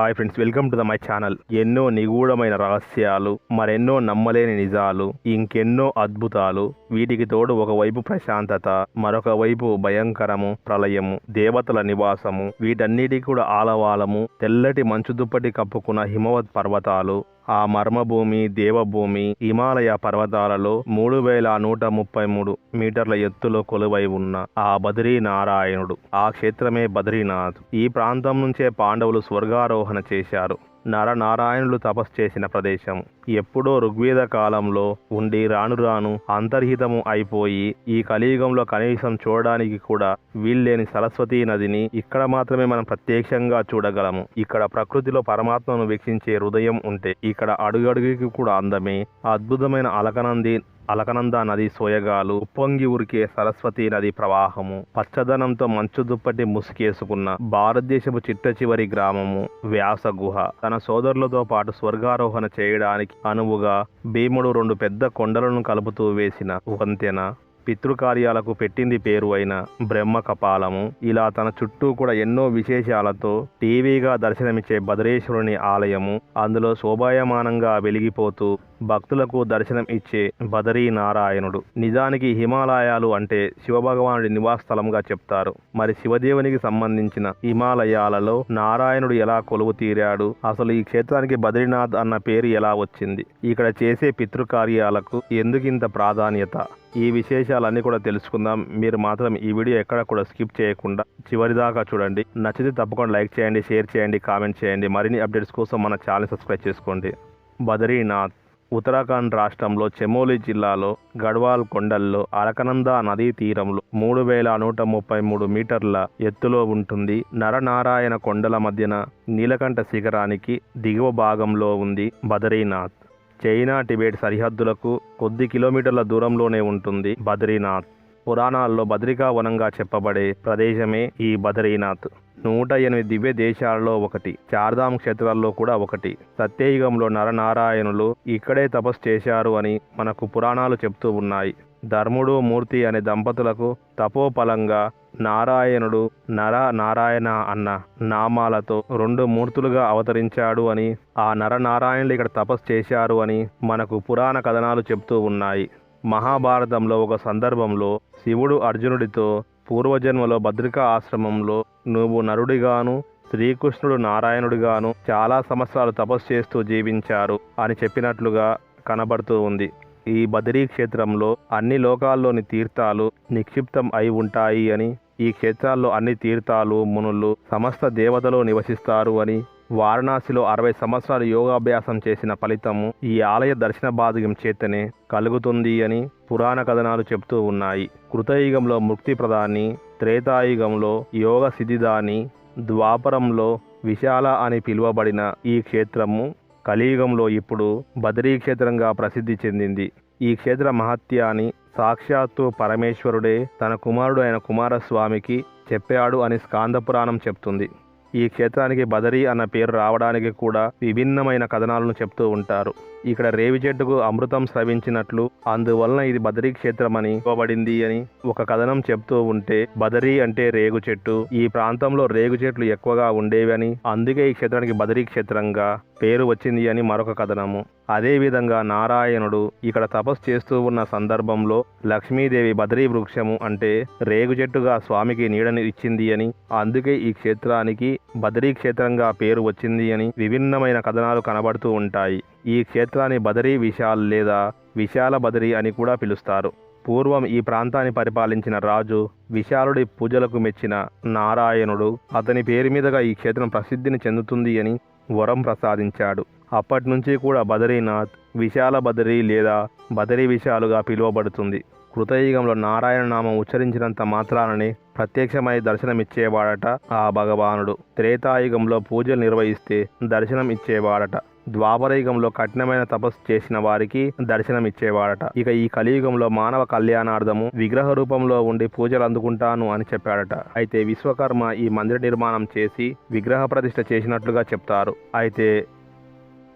Hi friends welcome to the my channel. ఎన్నో నిగూఢమైన రహస్యాలు మరెన్నో నమ్మలేని నిజాలు ఇంకెన్నో అద్భుతాలు. వీటికి తోడు ఒకవైపు ప్రశాంతత మరొక వైపు భయంకరము ప్రళయము దేవతల నివాసము. వీటన్నిటి కూడా ఆలవాలము తెల్లటి మంచు దుప్పటి కప్పుకున్న హిమవత్ పర్వతాలు ఆ మర్మభూమి దేవభూమి హిమాలయ పర్వతాలలో మూడు వేల నూట ముప్పై మూడు మీటర్ల ఎత్తులో కొలువై ఉన్న ఆ బద్రీనారాయణుడు. ఆ క్షేత్రమే బద్రీనాథ్. ఈ ప్రాంతం నుంచే పాండవులు స్వర్గారోహణ చేశారు. నరనారాయణులు తపస్సు చేసిన ప్రదేశం. ఎప్పుడో ఋగ్వేద కాలంలో ఉండి రాను రాను అంతర్హితము అయిపోయి ఈ కలియుగంలో కనీసం చూడడానికి కూడా వీల్లేని సరస్వతీ నదిని ఇక్కడ మాత్రమే మనం ప్రత్యక్షంగా చూడగలము. ఇక్కడ ప్రకృతిలో పరమాత్మను వీక్షించే హృదయం ఉంటే ఇక్కడ అడుగడుగుకి కూడా అందమే అద్భుతమైన అలకనంది అలకనంద నది సోయగాలు ఉప్పొంగి ఉరికే సరస్వతి నది ప్రవాహము పచ్చదనంతో మంచు దుప్పటి ముసుకేసుకున్న భారతదేశపు చిట్ట చివరి గ్రామము వ్యాస గుహ. తన సోదరులతో పాటు స్వర్గారోహణ చేయడానికి అనువుగా భీముడు రెండు పెద్ద కొండలను కలుపుతూ వేసిన వంతెన పితృకార్యాలకు పెట్టింది పేరు అయిన బ్రహ్మ కపాలము ఇలా తన చుట్టూ కూడా ఎన్నో విశేషాలతో టీవీగా దర్శనమిచ్చే భద్రేశ్వరుని ఆలయము అందులో శోభాయమానంగా వెలిగిపోతూ భక్తులకు దర్శనం ఇచ్చే బదరీ నారాయణుడు. నిజానికి హిమాలయాలు అంటే శివభగవానుడి నివాసస్థలంగా చెప్తారు. మరి శివదేవునికి సంబంధించిన హిమాలయాలలో నారాయణుడు ఎలా కొలువు తీరాడు? అసలు ఈ క్షేత్రానికి బద్రీనాథ్ అన్న పేరు ఎలా వచ్చింది? ఇక్కడ చేసే పితృకార్యాలకు ఎందుకింత ప్రాధాన్యత? ఈ విశేషాలన్నీ కూడా తెలుసుకుందాం. మీరు మాత్రం ఈ వీడియో ఎక్కడ కూడా స్కిప్ చేయకుండా చివరిదాకా చూడండి. నచ్చితే తప్పకుండా లైక్ చేయండి షేర్ చేయండి కామెంట్ చేయండి. మరిన్ని అప్డేట్స్ కోసం మన ఛానల్ సబ్స్క్రైబ్ చేసుకోండి. బద్రీనాథ్. ఉత్తరాఖండ్ రాష్ట్రంలో చెమోలి జిల్లాలో గడ్వాల్ కొండల్లో అలకనంద నదీ తీరంలో మూడు వేల నూట ముప్పై మూడు మీటర్ల ఎత్తులో ఉంటుంది. నరనారాయణ కొండల మధ్యన నీలకంఠ శిఖరానికి దిగువ భాగంలో ఉంది బద్రీనాథ్. చైనా టిబెట్ సరిహద్దులకు కొద్ది కిలోమీటర్ల దూరంలోనే ఉంటుంది బద్రీనాథ్. పురాణాల్లో బద్రికా వనంగా చెప్పబడే ప్రదేశమే ఈ బద్రీనాథ్. నూట ఎనిమిది దివ్య దేశాలలో ఒకటి చార్ధామ్ క్షేత్రాల్లో కూడా ఒకటి. సత్యయుగంలో నరనారాయణులు ఇక్కడే తపస్సు చేశారు అని మనకు పురాణాలు చెప్తూ ఉన్నాయి. ధర్ముడు మూర్తి అనే దంపతులకు తపోఫలంగా నారాయణుడు నర నారాయణ అన్న నామాలతో రెండు మూర్తులుగా అవతరించాడు అని ఆ నరనారాయణులు ఇక్కడ తపస్సు చేశారు అని మనకు పురాణ కథనాలు చెప్తూ ఉన్నాయి. మహాభారతంలో ఒక సందర్భంలో శివుడు అర్జునుడితో పూర్వజన్మలో భద్రికా ఆశ్రమంలో నువ్వు నరుడిగాను శ్రీకృష్ణుడు నారాయణుడిగాను చాలా సంవత్సరాలు తపస్సు చేస్తూ జీవించారు అని చెప్పినట్లుగా కనబడుతూ ఉంది. ఈ బద్రీ క్షేత్రంలో అన్ని లోకాల్లోని తీర్థాలు నిక్షిప్తం అయి ఉంటాయి అని ఈ క్షేత్రాల్లో అన్ని తీర్థాలు మునులు సమస్త దేవతలు నివసిస్తారు అని వారణాసిలో అరవై సంవత్సరాలు యోగాభ్యాసం చేసిన ఫలితము ఈ ఆలయ దర్శన భాగ్యం చేతనే కలుగుతుంది అని పురాణ కథనాలు చెప్తూ ఉన్నాయి. కృతయుగంలో ముక్తి ప్రదాని త్రేతాయుగంలో యోగ సిద్ధిదాని ద్వాపరంలో విశాల అని పిలువబడిన ఈ క్షేత్రము కలియుగంలో ఇప్పుడు బద్రీ క్షేత్రంగా ప్రసిద్ధి చెందింది. ఈ క్షేత్ర మహత్యాన్ని సాక్షాత్తు పరమేశ్వరుడే తన కుమారుడు అయిన కుమారస్వామికి చెప్పాడు అని స్కాంద పురాణం చెప్తుంది ఈ క్షేత్రానికి బదరి అన్న పేరు రావడానికి కూడా విభిన్నమైన కథనాలను చెప్తూ ఉంటారు. ఇక్కడ రేవి చెట్టుకు అమృతం స్రవించినట్లు అందువలన ఇది బదరీ క్షేత్రమని ఇవ్వబడింది అని ఒక కథనం చెప్తూ ఉంటే బదరీ అంటే రేగు చెట్టు. ఈ ప్రాంతంలో రేగు చెట్లు ఎక్కువగా ఉండేవని అందుకే ఈ క్షేత్రానికి బదరీ క్షేత్రంగా పేరు వచ్చింది అని మరొక కథనము. అదేవిధంగా నారాయణుడు ఇక్కడ తపస్సు చేస్తూ ఉన్న సందర్భంలో లక్ష్మీదేవి బదరీ వృక్షము అంటే రేగు చెట్టుగా స్వామికి నీడని ఇచ్చింది అని అందుకే ఈ క్షేత్రానికి బదరీ క్షేత్రంగా పేరు వచ్చింది అని విభిన్నమైన కథనాలు కనబడుతూ ఉంటాయి. ఈ క్షేత్రాన్ని బదరీ విశాల్ లేదా విశాల బదరి అని కూడా పిలుస్తారు. పూర్వం ఈ ప్రాంతాన్ని పరిపాలించిన రాజు విశాలుడి పూజలకు మెచ్చిన నారాయణుడు అతని పేరు మీదుగా ఈ క్షేత్రం ప్రసిద్ధిని చెందుతుంది అని వరం ప్రసాదించాడు. అప్పటి నుంచి కూడా బదరీనాథ్ విశాల బదరీ లేదా బదరీ విశాలుగా పిలువబడుతుంది. కృతయుగంలో నారాయణ నామం ఉచ్చరించినంత మాత్రానని ప్రత్యక్షమై దర్శనమిచ్చేవాడట ఆ భగవానుడు. త్రేతాయుగంలో పూజలు నిర్వహిస్తే దర్శనం ఇచ్చేవాడట ద్వాపరయుగంలో కఠినమైన తపస్సు చేసిన వారికి దర్శనం ఇచ్చేవాడట ఇక ఈ కలియుగంలో మానవ కళ్యాణార్థము విగ్రహ రూపంలో ఉండి పూజలు అందుకుంటాను అని చెప్పాడట. అయితే విశ్వకర్మ ఈ మందిర నిర్మాణం చేసి విగ్రహ ప్రతిష్ఠ చేసినట్లుగా చెప్తారు. అయితే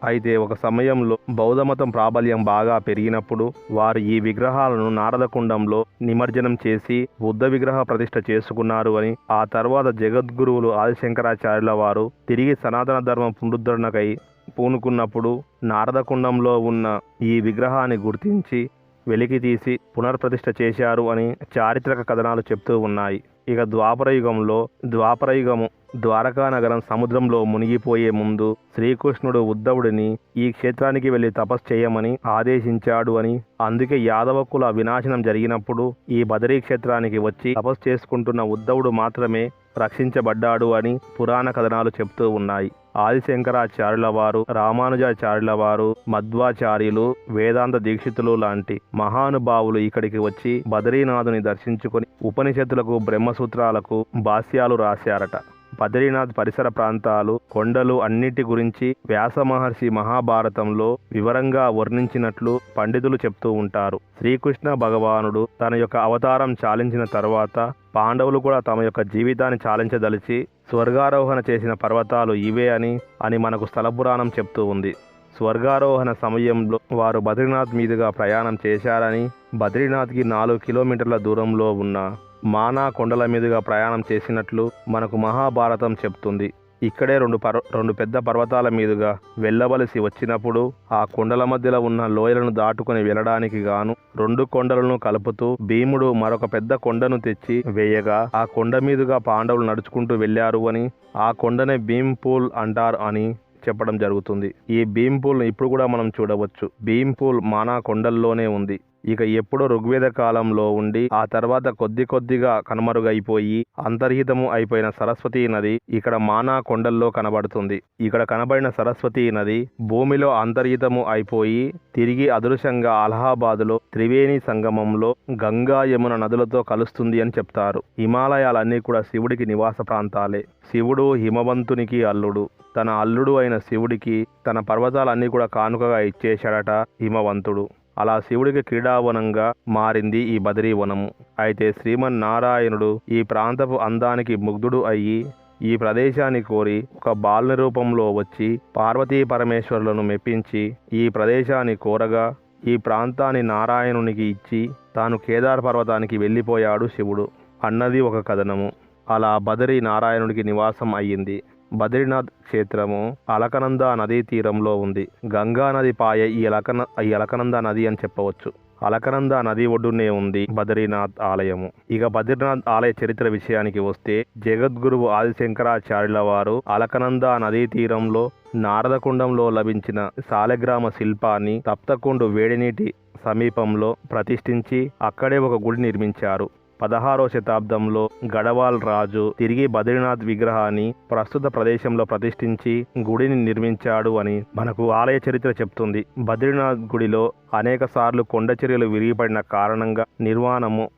అయితే ఒక సమయంలో బౌద్ధమతం ప్రాబల్యం బాగా పెరిగినప్పుడు వారు ఈ విగ్రహాలను నారదకుండంలో నిమజ్జనం చేసి బుద్ధ విగ్రహ ప్రతిష్ఠ చేసుకున్నారు అని ఆ తర్వాత జగద్గురువులు ఆదిశంకరాచార్యుల వారు తిరిగి సనాతన ధర్మం పునరుద్ధరణకై పూనుకున్నప్పుడు నారదకుండంలో ఉన్న ఈ విగ్రహాన్ని గుర్తించి వెలికి తీసి పునర్ప్రతిష్ఠ చేశారు అని చారిత్రక కథనాలు చెప్తూ ఉన్నాయి. ఇక ద్వాపరయుగంలో ద్వాపరయుగము ద్వారకా నగరం సముద్రంలో మునిగిపోయే ముందు శ్రీకృష్ణుడు ఉద్ధవుడిని ఈ క్షేత్రానికి వెళ్ళి తపస్సు చేయమని ఆదేశించాడు అని అందుకే యాదవ కుల వినాశనం జరిగినప్పుడు ఈ బదరీ క్షేత్రానికి వచ్చి తపస్సు చేసుకుంటున్న ఉద్ధవుడు మాత్రమే రక్షించబడ్డాడు అని పురాణ కథనాలు చెప్తూ ఉన్నాయి. ఆదిశంకరాచార్యుల వారు రామానుజాచార్యుల వారు మధ్వాచార్యులు వేదాంత దీక్షితులు లాంటి మహానుభావులు ఇక్కడికి వచ్చి బద్రీనాథుని దర్శించుకొని ఉపనిషత్తులకు బ్రహ్మసూత్రాలకు భాష్యాలు రాశారట. బద్రీనాథ్ పరిసర ప్రాంతాలు కొండలు అన్నిటి గురించి వ్యాస మహర్షి మహాభారతంలో వివరంగా వర్ణించినట్లు పండితులు చెప్తూ ఉంటారు. శ్రీకృష్ణ భగవానుడు తన యొక్క అవతారం చాలించిన తర్వాత పాండవులు కూడా తమ యొక్క జీవితాన్ని చాలించదలిచి స్వర్గారోహణ చేసిన పర్వతాలు ఇవే అని అని మనకు స్థల పురాణం చెప్తూ ఉంది. స్వర్గారోహణ సమయంలో వారు బద్రీనాథ్ మీదుగా ప్రయాణం చేశారని బద్రీనాథ్కి నాలుగు కిలోమీటర్ల దూరంలో ఉన్న మానా కొండల మీదుగా ప్రయాణం చేసినట్లు మనకు మహాభారతం చెప్తుంది. ఇక్కడే రెండు పర్వ రెండు పెద్ద పర్వతాల మీదుగా వెళ్ళవలసి వచ్చినప్పుడు ఆ కొండల మధ్యలో ఉన్న లోయలను దాటుకుని వెళ్ళడానికి గాను రెండు కొండలను కలుపుతూ భీముడు మరొక పెద్ద కొండను తెచ్చి వేయగా ఆ కొండ మీదుగా పాండవులు నడుచుకుంటూ వెళ్ళారు అని ఆ కొండనే భీమ్ పూల్ అంటారు అని చెప్పడం జరుగుతుంది. ఈ భీమ్ పూల్ ఇప్పుడు కూడా మనం చూడవచ్చు. భీమ్ పూల్ మానా కొండల్లోనే ఉంది. ఇక ఎప్పుడో ఋగ్వేద కాలంలో ఉండి ఆ తర్వాత కొద్ది కొద్దిగా కనుమరుగైపోయి అంతర్హితము అయిపోయిన సరస్వతి నది ఇక్కడ మానా కొండల్లో కనబడుతుంది. ఇక్కడ కనబడిన సరస్వతి నది భూమిలో అంతర్హితము అయిపోయి తిరిగి అదృశ్యంగా అలహాబాదులో త్రివేణి సంగమంలో గంగా యమున నదులతో కలుస్తుంది అని చెప్తారు. హిమాలయాలన్నీ కూడా శివుడికి నివాస ప్రాంతాలే. శివుడు హిమవంతునికి అల్లుడు. తన అల్లుడు అయిన శివుడికి తన పర్వతాలన్నీ కూడా కానుకగా ఇచ్చేశాడట హిమవంతుడు. అలా శివుడికి క్రీడావనంగా మారింది ఈ బదరీవనము అయితే శ్రీమన్నారాయణుడు ఈ ప్రాంతపు అందానికి ముగ్ధుడు అయ్యి ఈ ప్రదేశాన్ని కోరి ఒక బాలుని రూపంలో వచ్చి పార్వతీ పరమేశ్వరులను మెప్పించి ఈ ప్రదేశాన్ని కోరగా ఈ ప్రాంతాన్ని నారాయణునికి ఇచ్చి తాను కేదార్ పర్వతానికి వెళ్ళిపోయాడు శివుడు. అన్నది ఒక కథనము. అలా బదరి నారాయణుడికి నివాసం అయ్యింది. బద్రీనాథ్ క్షేత్రము అలకనంద నదీ తీరంలో ఉంది. గంగా నది పాయ ఈ అలకన ఈ అలకనంద నది అని చెప్పవచ్చు. అలకనంద నది ఒడ్డునే ఉంది బద్రీనాథ్ ఆలయము. ఇక బద్రీనాథ్ ఆలయ చరిత్ర విషయానికి వస్తే జగద్గురువు ఆదిశంకరాచార్యుల వారు అలకనంద నదీ తీరంలో నారదకుండంలో లభించిన సాలెగ్రామ శిల్పాన్ని తప్తకుండు వేడినీటి సమీపంలో ప్రతిష్ఠించి అక్కడే ఒక గుడి నిర్మించారు. పదహారో శతాబ్దంలో గడవాల్ రాజు తిరిగి బద్రీనాథ్ విగ్రహాన్ని ప్రస్తుత ప్రదేశంలో ప్రతిష్ఠించి గుడిని నిర్మించాడు అని మనకు ఆలయ చరిత్ర చెప్తుంది. బద్రీనాథ్ గుడిలో అనేక సార్లు కొండ చర్యలు విరిగిపడిన కారణంగా నిర్మాణము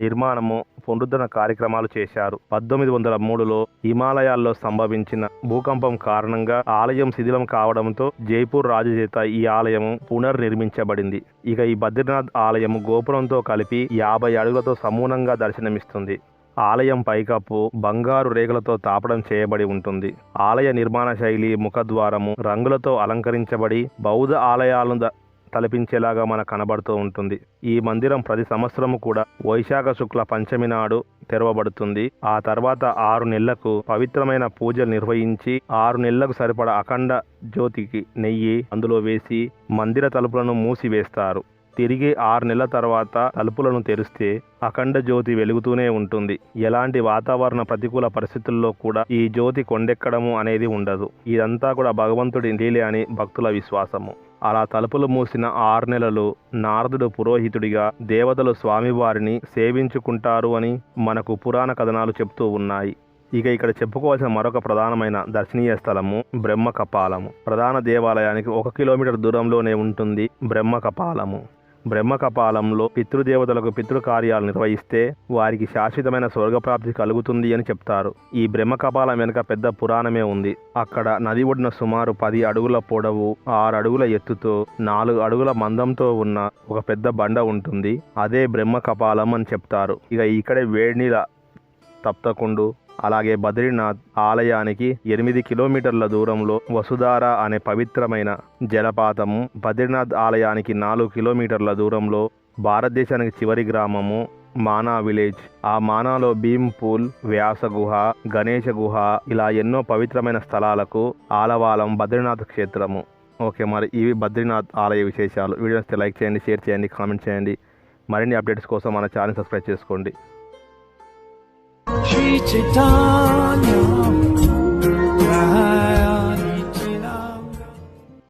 నిర్మాణము పునరుద్ధరణ కార్యక్రమాలు చేశారు. పద్దెనిమిది వందల మూడులో హిమాలయాల్లో సంభవించిన భూకంపం కారణంగా ఆలయం శిథిలం కావడంతో జైపూర్ రాజు చేత ఈ ఆలయం పునర్నిర్మించబడింది. ఇక ఈ బద్రీనాథ్ ఆలయం గోపురంతో కలిపి యాభై అడుగులతో సమూలంగా దర్శనమిస్తుంది. ఆలయం పైకప్పు బంగారు రేకులతో తాపడం చేయబడి ఉంటుంది. ఆలయ నిర్మాణ శైలి ముఖద్వారము రంగులతో అలంకరించబడి బౌద్ధ ఆలయాలను తలపించేలాగా మనకు కనబడుతూ ఉంటుంది. ఈ మందిరం ప్రతి సంవత్సరము కూడా వైశాఖ శుక్ల పంచమి నాడు తెరవబడుతుంది. ఆ తర్వాత ఆరు నెలలకు పవిత్రమైన పూజలు నిర్వహించి ఆరు నెలలకు సరిపడా అఖండ జ్యోతికి నెయ్యి అందులో వేసి మందిర తలుపులను మూసివేస్తారు. తిరిగి ఆరు నెలల తర్వాత తలుపులను తెరిస్తే అఖండ జ్యోతి వెలుగుతూనే ఉంటుంది. ఎలాంటి వాతావరణ ప్రతికూల పరిస్థితుల్లో కూడా ఈ జ్యోతి కొండెక్కడము అనేది ఉండదు. ఇదంతా కూడా భగవంతుడి లీలే అని భక్తుల విశ్వాసము. అలా తలుపులు మూసిన ఆరు నెలలు నారదుడు పురోహితుడిగా దేవతలు స్వామివారిని సేవించుకుంటారు అని మనకు పురాణ కథనాలు చెప్తూ ఉన్నాయి. ఇక ఇక్కడ చెప్పుకోవాల్సిన మరొక ప్రధానమైన దర్శనీయ స్థలము బ్రహ్మ కపాలము ప్రధాన దేవాలయానికి ఒక కిలోమీటర్ దూరంలోనే ఉంటుంది బ్రహ్మ కపాలము బ్రహ్మ కపాలంలో పితృదేవతలకు పితృకార్యాలు నిర్వహిస్తే వారికి శాశ్వతమైన స్వర్గప్రాప్తి కలుగుతుంది అని చెప్తారు. ఈ బ్రహ్మ కపాలం వెనుక పెద్ద పురాణమే ఉంది. అక్కడ నది ఒడిన సుమారు పది అడుగుల పొడవు ఆరు అడుగుల ఎత్తుతో నాలుగు అడుగుల మందంతో ఉన్న ఒక పెద్ద బండ ఉంటుంది. అదే బ్రహ్మ కపాలం అని చెప్తారు. ఇక ఇక్కడే వేడినీల తప్తకుండు అలాగే బద్రీనాథ్ ఆలయానికి ఎనిమిది కిలోమీటర్ల దూరంలో వసుధార అనే పవిత్రమైన జలపాతము బద్రీనాథ్ ఆలయానికి నాలుగు కిలోమీటర్ల దూరంలో భారతదేశానికి చివరి గ్రామము మానా విలేజ్. ఆ మానాలో భీమ్ పూల్ వ్యాస గుహ గణేష గుహ ఇలా ఎన్నో పవిత్రమైన స్థలాలకు ఆలవాలం బద్రీనాథ్ క్షేత్రము. ఓకే మరి ఇవి బద్రీనాథ్ ఆలయ విశేషాలు. వీడియో లైక్ చేయండి షేర్ చేయండి కామెంట్ చేయండి. మరిన్ని అప్డేట్స్ కోసం మన ఛానల్ సబ్స్క్రైబ్ చేసుకోండి. 빛을 떠나.